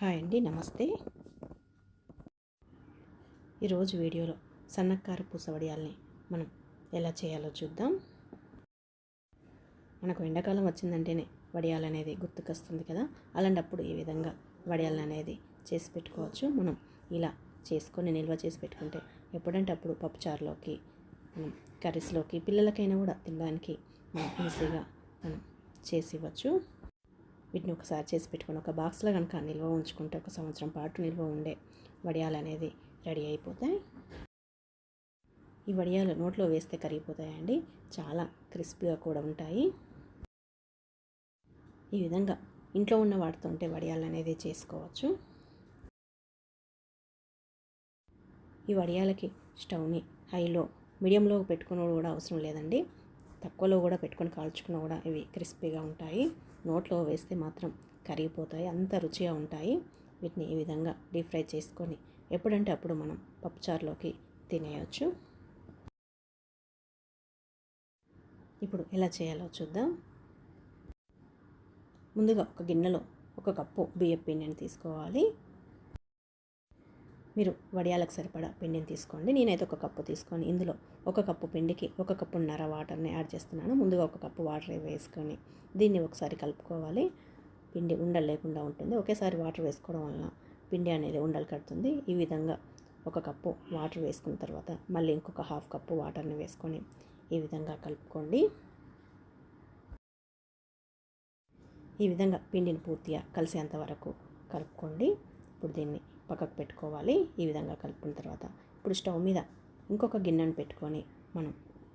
Hi అండి నమస్తే. ఈరోజు వీడియోలో సన్నకారు పూస వడియాల్ని మనం ఎలా చేయాలో చూద్దాం. మనకు ఎండాకాలం వచ్చిందంటేనే వడియాలు అనేది గుర్తుకొస్తుంది కదా. అలాంటప్పుడు ఈ విధంగా వడియాలు అనేది చేసి పెట్టుకోవచ్చు. మనం ఇలా చేసుకొని నిల్వ చేసి పెట్టుకుంటే ఎప్పుడంటే అప్పుడు పప్పుచారులోకి మనం కర్రీస్లోకి పిల్లలకైనా కూడా తినడానికి మనం ఈజీగా మనం చేసి ఇవ్వచ్చు. వీటిని ఒకసారి చేసి పెట్టుకొని ఒక బాక్స్లో కనుక నిల్వ ఉంచుకుంటే ఒక సంవత్సరం పాటు నిల్వ ఉండే వడియాలు అనేది రెడీ అయిపోతాయి. ఈ వడియాలు నోట్లో వేస్తే కరిగిపోతాయండి. చాలా క్రిస్పీగా కూడా ఉంటాయి. ఈ విధంగా ఇంట్లో ఉన్న వాటితో ఉంటే వడియాలు అనేది చేసుకోవచ్చు. ఈ వడియాలకి స్టవ్ని హైలో మీడియంలో పెట్టుకుని కూడా అవసరం లేదండి. తక్కువలో కూడా పెట్టుకొని కాల్చుకున్నా కూడా ఇవి క్రిస్పీగా ఉంటాయి. నోట్లో వేస్తే మాత్రం కరిగిపోతాయి. అంత రుచిగా ఉంటాయి. వీటిని ఈ విధంగా డీప్ ఫ్రై చేసుకొని ఎప్పుడంటే అప్పుడు మనం పప్పుచారులోకి తినేయచ్చు. ఇప్పుడు ఎలా చేయాలో చూద్దాం. ముందుగా ఒక గిన్నెలో ఒక కప్పు బియ్యం పిండిని తీసుకోవాలి. మీరు వడియాలకు సరిపడా పిండిని తీసుకోండి. నేనైతే ఒక కప్పు తీసుకొని ఇందులో ఒక కప్పు పిండికి ఒక కప్పున్నర వాటర్ని యాడ్ చేస్తున్నాను. ముందుగా ఒక కప్పు వాటర్ వేసుకొని దీన్ని ఒకసారి కలుపుకోవాలి. పిండి ఉండలు లేకుండా ఉంటుంది. ఒకేసారి వాటర్ వేసుకోవడం వలన పిండి అనేది ఉండలు కడుతుంది. ఈ విధంగా ఒక కప్పు వాటర్ వేసుకున్న తర్వాత మళ్ళీ ఇంకొక హాఫ్ కప్పు వాటర్ని వేసుకొని ఈ విధంగా కలుపుకోండి. ఈ విధంగా పిండిని పూర్తిగా కలిసేంత వరకు కలుపుకోండి. ఇప్పుడు దీన్ని పక్కకు పెట్టుకోవాలి ఈ విధంగా కలుపుకున్న తర్వాత ఇప్పుడు స్టవ్ మీద ఇంకొక గిన్నెను పెట్టుకొని మనం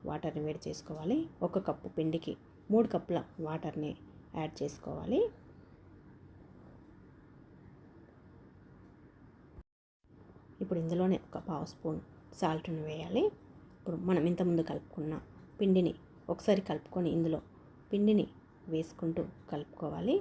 వాటర్ని వేడి చేసుకోవాలి. ఒక కప్పు పిండికి మూడు కప్పుల వాటర్ని యాడ్ చేసుకోవాలి. ఇప్పుడు ఇందులోనే ఒక పావు స్పూన్ సాల్ట్ని వేయాలి. ఇప్పుడు మనం ఇంతకుముందు కలుపుకున్న పిండిని ఒకసారి కలుపుకొని ఇందులో పిండిని వేసుకుంటూ కలుపుకోవాలి.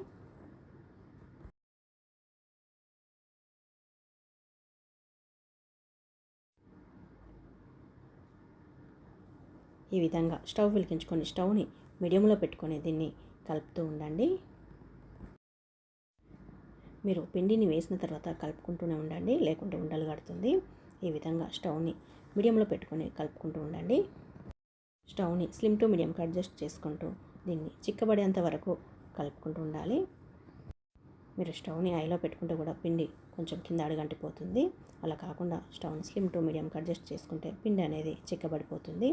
ఈ విధంగా స్టవ్ వెలిగించుకొని స్టవ్ని మీడియంలో పెట్టుకొని దీన్ని కలుపుతూ ఉండండి. మీరు పిండిని వేసిన తర్వాత కలుపుకుంటూనే ఉండండి లేకుంటే ఉండలు కడుతుంది. ఈ విధంగా స్టవ్ని మీడియంలో పెట్టుకొని కలుపుకుంటూ ఉండండి. స్టవ్ని స్లిమ్ టు మీడియంకి అడ్జస్ట్ చేసుకుంటూ దీన్ని చిక్కబడేంత వరకు కలుపుకుంటూ ఉండాలి. మీరు స్టవ్ని ఐలో పెట్టుకుంటే కూడా పిండి కొంచెం కింద అడుగంటిపోతుంది. అలా కాకుండా స్టవ్ని స్లిమ్ టు మీడియంకి అడ్జస్ట్ చేసుకుంటే పిండి అనేది చిక్కబడిపోతుంది.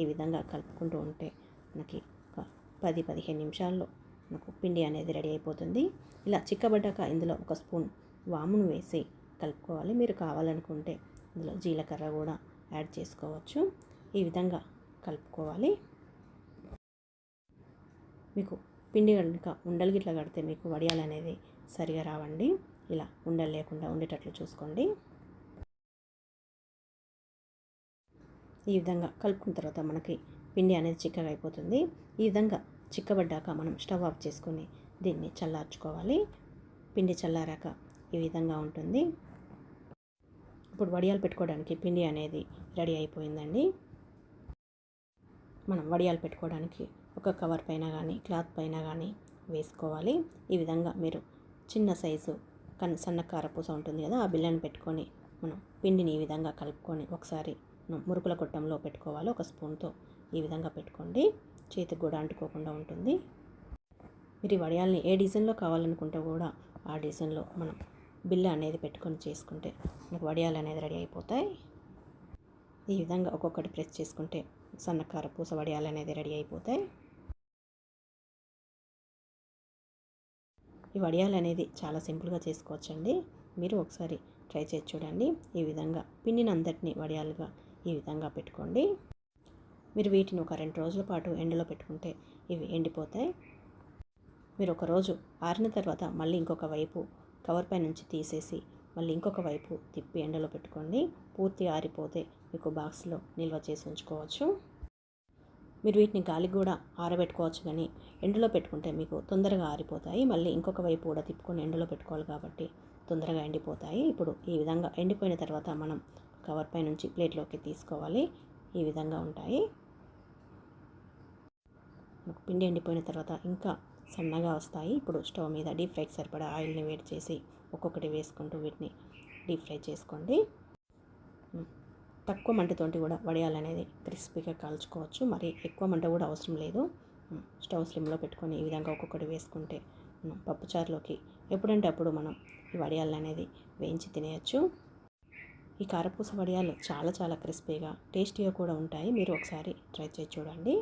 ఈ విధంగా కలుపుకుంటూ ఉంటే మనకి ఒక పది పదిహేను నిమిషాల్లో మనకు పిండి అనేది రెడీ అయిపోతుంది. ఇలా చిక్కబడ్డాక ఇందులో ఒక స్పూన్ వామును వేసి కలుపుకోవాలి. మీరు కావాలనుకుంటే ఇందులో జీలకర్ర కూడా యాడ్ చేసుకోవచ్చు. ఈ విధంగా కలుపుకోవాలి. మీకు పిండి కనుక ఉండలు గిట్లా కడితే మీకు వడియాలు అనేది సరిగా రావండి. ఇలా ఉండలు లేకుండా ఉండేటట్లు చూసుకోండి. ఈ విధంగా కలుపుకున్న తర్వాత మనకి పిండి అనేది చిక్కగా అయిపోతుంది. ఈ విధంగా చిక్కబడ్డాక మనం స్టవ్ ఆఫ్ చేసుకొని దీన్ని చల్లార్చుకోవాలి. పిండి చల్లారాక ఈ విధంగా ఉంటుంది. ఇప్పుడు వడియాలు పెట్టుకోవడానికి పిండి అనేది రెడీ అయిపోయిందండి. మనం వడియాలు పెట్టుకోవడానికి ఒక కవర్ పైన కానీ క్లాత్ పైన కానీ వేసుకోవాలి. ఈ విధంగా మీరు చిన్న సైజు కన్ సన్న కారపూస ఉంటుంది కదా ఆ బిల్లను పెట్టుకొని మనం పిండిని ఈ విధంగా కలుపుకొని ఒకసారి మురుకుల కొట్టంలో పెట్టుకోవాలి. ఒక స్పూన్తో ఈ విధంగా పెట్టుకోండి. చేతికి కూడా అంటుకోకుండా ఉంటుంది. మీరు ఈ వడియాల్ని ఏ డిజైన్లో కావాలనుకుంటే కూడా ఆ డిజైన్లో మనం బిల్లు అనేది పెట్టుకొని చేసుకుంటే మనకు వడియాలు అనేది రెడీ అయిపోతాయి. ఈ విధంగా ఒక్కొక్కటి ప్రెస్ చేసుకుంటే సన్నకార పూస వడియాలు అనేది రెడీ అయిపోతాయి. ఈ వడియాలు అనేది చాలా సింపుల్గా చేసుకోవచ్చండి. మీరు ఒకసారి ట్రై చేసి చూడండి. ఈ విధంగా పిండిని అందరినీ వడియాలుగా ఈ విధంగా పెట్టుకోండి. మీరు వీటిని ఒక రెండు రోజుల పాటు ఎండలో పెట్టుకుంటే ఇవి ఎండిపోతాయి. మీరు ఒక రోజు ఆరిన తర్వాత మళ్ళీ ఇంకొక వైపు కవర్ పై నుంచి తీసేసి మళ్ళీ ఇంకొక వైపు తిప్పి ఎండలో పెట్టుకోండి. పూర్తి ఆరిపోతే మీకు బాక్స్లో నిల్వ చేసి ఉంచుకోవచ్చు. మీరు వీటిని గాలికి కూడా ఆరబెట్టుకోవచ్చు కానీ ఎండలో పెట్టుకుంటే మీకు తొందరగా ఆరిపోతాయి. మళ్ళీ ఇంకొక వైపు కూడా తిప్పుకొని ఎండలో పెట్టుకోవాలి కాబట్టి తొందరగా ఎండిపోతాయి. ఇప్పుడు ఈ విధంగా ఎండిపోయిన తర్వాత మనం కవర్ పై నుంచి ప్లేట్లోకి తీసుకోవాలి. ఈ విధంగా ఉంటాయి. పిండి ఎండిపోయిన తర్వాత ఇంకా సన్నగా వస్తాయి. ఇప్పుడు స్టవ్ మీద డీప్ ఫ్రైకి సరిపడా ఆయిల్ని వేడి చేసి ఒక్కొక్కటి వేసుకుంటూ వీటిని డీప్ ఫ్రై చేసుకోండి. తక్కువ మంటతోటి కూడా వడియాలనేది క్రిస్పీగా కాల్చుకోవచ్చు. మరి ఎక్కువ మంట కూడా అవసరం లేదు. స్టవ్ స్లిమ్లో పెట్టుకొని ఈ విధంగా ఒక్కొక్కటి వేసుకుంటే పప్పుచారులోకి ఎప్పుడంటే అప్పుడు మనం ఈ వడియాలు అనేది వేయించి తినేయచ్చు. ఈ కారపూస వడియాలు చాలా చాలా క్రిస్పీగా టేస్టీగా కూడా ఉంటాయి. మీరు ఒకసారి ట్రై చేసి చూడండి.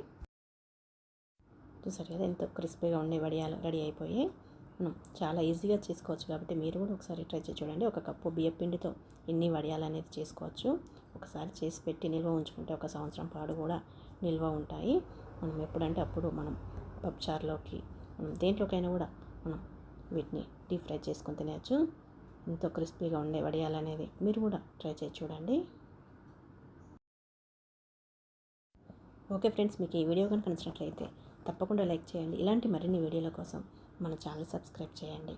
చూసారు కదా ఎంతో క్రిస్పీగా ఉండే వడియాలు రెడీ అయిపోయి మనం చాలా ఈజీగా చేసుకోవచ్చు కాబట్టి మీరు కూడా ఒకసారి ట్రై చేసి చూడండి. ఒక కప్పు బియ్యం పిండితో ఇన్ని వడియాలు అనేది చేసుకోవచ్చు. ఒకసారి చేసి పెట్టి నిల్వ ఉంచుకుంటే ఒక సంవత్సరం పాటు కూడా నిల్వ ఉంటాయి. మనం ఎప్పుడంటే అప్పుడు మనం పప్చార్లోకి మనం దేంట్లోకైనా కూడా మనం వీటిని డీప్ ఫ్రై చేసుకొని తినచ్చు ఎంతో క్రిస్పీగా ఉండే వడియాలు అనేది మీరు కూడా ట్రై చేసి చూడండి. ఓకే ఫ్రెండ్స్ మీకు ఈ వీడియో కనుక నచ్చినట్లయితే తప్పకుండా లైక్ చేయండి. ఇలాంటి మరిన్ని వీడియోల కోసం మన ఛానల్ సబ్స్క్రైబ్ చేయండి.